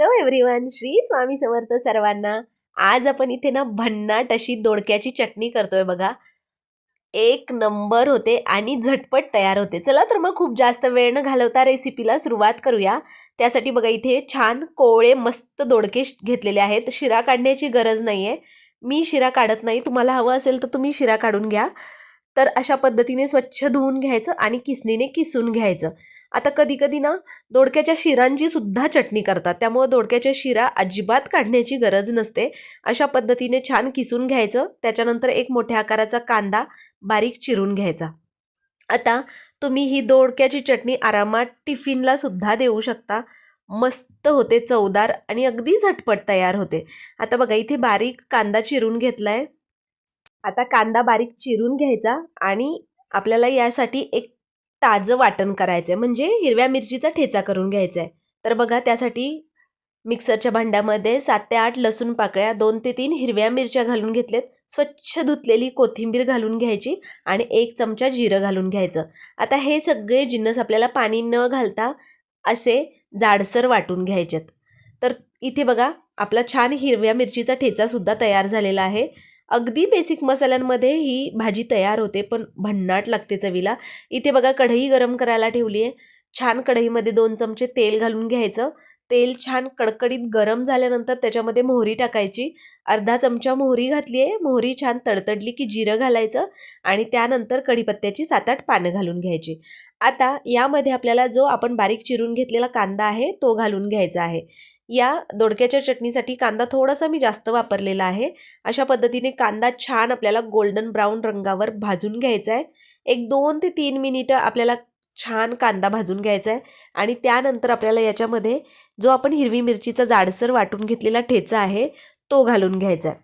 Hello everyone Shri Swami Samarth सर्वांना. आज आपण इथे ना भन्नाट अशी दोडक्याची चटणी करतोय बघा. एक नंबर होते आणि झटपट तयार होते. चला तर मग खूप जास्त वेळ न घालवता रेसिपीला सुरुवात करूया. त्यासाठी बघा इथे छान कोवळे मस्त दोडके घेतलेले आहेत. शिरा काढण्याची गरज नाही आहे मी शिरा काढत नाही. तुम्हाला हवं असेल तर तुम्ही शिरा काढून घ्या. तर अशा पद्धतीने स्वच्छ धुवून घ्यायचं आणि किसणीने किसून घ्यायचं. आता कधी कधी ना दोडक्याच्या शिरांची सुद्धा चटणी करतात. त्यामुळं दोडक्याच्या शिरा अजिबात काढण्याची गरज नसते. अशा पद्धतीने छान किसून घ्यायचं. त्याच्यानंतर एक मोठ्या आकाराचा कांदा बारीक चिरून घ्यायचा. आता तुम्ही ही दोडक्याची चटणी आरामात टिफिनला सुद्धा देऊ शकता. मस्त होते चवदार आणि अगदी झटपट तयार होते. आता बघा इथे बारीक कांदा चिरून घेतला आहे आता कांदा बारीक चिरून घ्यायचा आणि आपल्याला यासाठी एक ताजं वाटण करायचं आहे म्हणजे हिरव्या मिरचीचा ठेचा करून घ्यायचा आहे तर बघा त्यासाठी मिक्सरच्या भांड्यामध्ये सात ते आठ लसूण पाकळ्या दोन ते तीन हिरव्या मिरच्या घालून घेतल्यात. स्वच्छ धुतलेली कोथिंबीर घालून घ्यायची आणि एक चमचा जिरं घालून घ्यायचं. आता हे सगळे जिन्नस आपल्याला पाणी न घालता असे जाडसर वाटून घ्यायचेत. तर इथे बघा आपला छान हिरव्या मिरचीचा ठेचासुद्धा तयार झालेला आहे. अगदी बेसिक मसाल्यांमध्ये ही भाजी तयार होते पण भन्नाट लागते चवीला. इथे बघा कढई गरम करायला ठेवली आहे छान कढईमध्ये दोन चमचे तेल घालून घ्यायचं. तेल छान कडकडीत गरम झाल्यानंतर त्याच्यामध्ये मोहरी टाकायची. अर्धा चमचा मोहरी घातली आहे मोहरी छान तडतडली की जिरं घालायचं आणि त्यानंतर कढीपत्त्याची सात आठ पानं घालून घ्यायची. आता यामध्ये आपल्याला जो आपण बारीक चिरून घेतलेला कांदा आहे तो घालून घ्यायचा आहे. या दोडक्याच्या चटणीसाठी कांदा थोडासा मी जास्त वापरलेला आहे. अशा पद्धतीने कांदा छान आपल्याला गोल्डन ब्राऊन रंगावर भाजून घ्यायचा आहे. एक दोन ते तीन मिनिटं आपल्याला छान कांदा भाजून घ्यायचा आहे आणि त्यानंतर आपल्याला याच्यामध्ये जो आपण हिरवी मिरचीचा जाडसर वाटून घेतलेला ठेचा आहे तो घालून घ्यायचा आहे.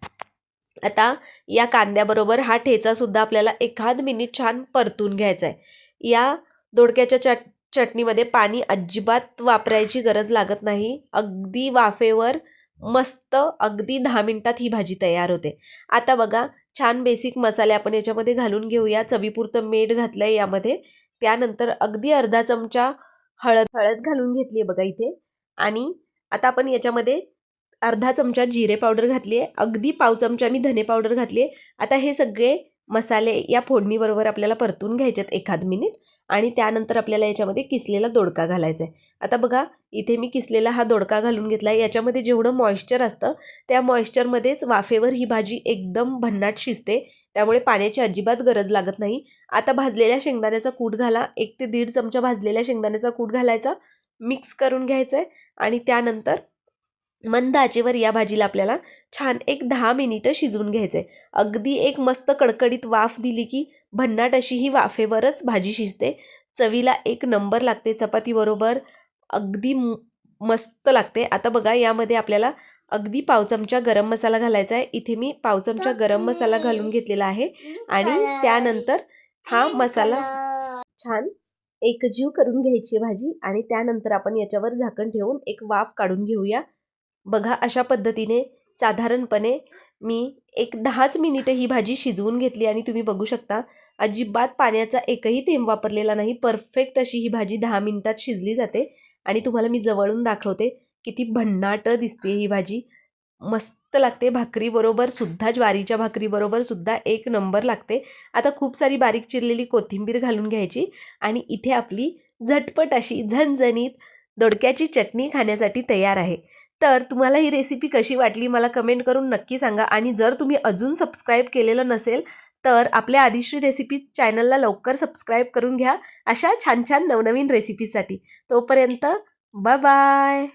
आता या कांद्याबरोबर हा ठेचासुद्धा आपल्याला एखाद मिनिट छान परतून घ्यायचा आहे. या दोडक्याच्या चट चटणीमध्ये पाणी अजिबात वापरायची गरज लागत नाही. अगदी वाफेवर मस्त अगदी दहा मिनटात ही भाजी तयार होते. आता बघा छान बेसिक मसाले आपण याच्यामध्ये घालून घेऊया. चवीपुरतं मीठ घातलं आहे यामध्ये. त्यानंतर अगदी अर्धा चमचा हळद हळद घालून घेतली आहे बघा इथे. आणि आता आपण याच्यामध्ये अर्धा चमचा जिरे पावडर घातली आहे अगदी पाव चमचा मी धने पावडर घातली आहे आता हे सगळे मसाले या फोडणीबरोबर आपल्याला परतून घ्यायच्यात एखाद मिनिट आणि त्यानंतर आपल्याला याच्यामध्ये किसलेला दोडका घालायचा आहे. आता बघा इथे मी किसलेला हा दोडका घालून घेतला आहे. याच्यामध्ये जेवढं मॉइश्चर असतं त्या मॉइश्चरमध्येच वाफेवर ही भाजी एकदम भन्नाट शिजते. त्यामुळे पाण्याची अजिबात गरज लागत नाही. आता भाजलेल्या शेंगदाण्याचा कूट घाला. एक ते दीड चमचा भाजलेल्या शेंगदाण्याचा कूट घालायचा. मिक्स करून घ्यायचं आहे आणि त्यानंतर मंद आचेवर या भाजीला आपल्याला छान एक दहा मिनिटं शिजवून घ्यायचं आहे अगदी एक मस्त कडकडीत वाफ दिली की भन्नाट अशी ही वाफेवरच भाजी शिजते. चवीला एक नंबर लागते चपातीबरोबर अगदी मस्त लागते. आता बघा यामध्ये आपल्याला अगदी पाव चमचा गरम मसाला घालायचा आहे इथे मी पाव चमचा गरम मसाला घालून घेतलेला आहे. आणि त्यानंतर हा मसाला छान एकजीव करून घ्यायची भाजी. आणि त्यानंतर आपण याच्यावर झाकण ठेवून एक वाफ काढून घेऊया. बघा अशा पद्धतीने साधारणपणे मी एक दहाच मिनिटं ही भाजी शिजवून घेतली आणि तुम्ही बघू शकता अजिबात पाण्याचा एकही थेंब वापरलेला नाही. परफेक्ट अशी ही भाजी दहा मिनिटात शिजली जाते आणि तुम्हाला मी जवळून दाखवते किती भन्नाट दिसते ही भाजी. मस्त लागते भाकरीबरोबर सुद्धा ज्वारीच्या भाकरीबरोबर सुद्धा एक नंबर लागते. आता खूप सारी बारीक चिरलेली कोथिंबीर घालून घ्यायची आणि इथे आपली झटपट अशी झणझणीत दोडक्याची चटणी खाण्यासाठी तयार आहे. तर तुम्हाला ही रेसिपी कशी वाटली मला कमेंट करून नक्की सांगा. आणि जर तुम्ही अजून सबस्क्राईब केलेलं नसेल तर आपल्या आदिश्री रेसिपी चॅनलला लवकर सबस्क्राईब करून घ्या. अशा छान छान नवनवीन रेसिपीसाठी तोपर्यंत बाय बाय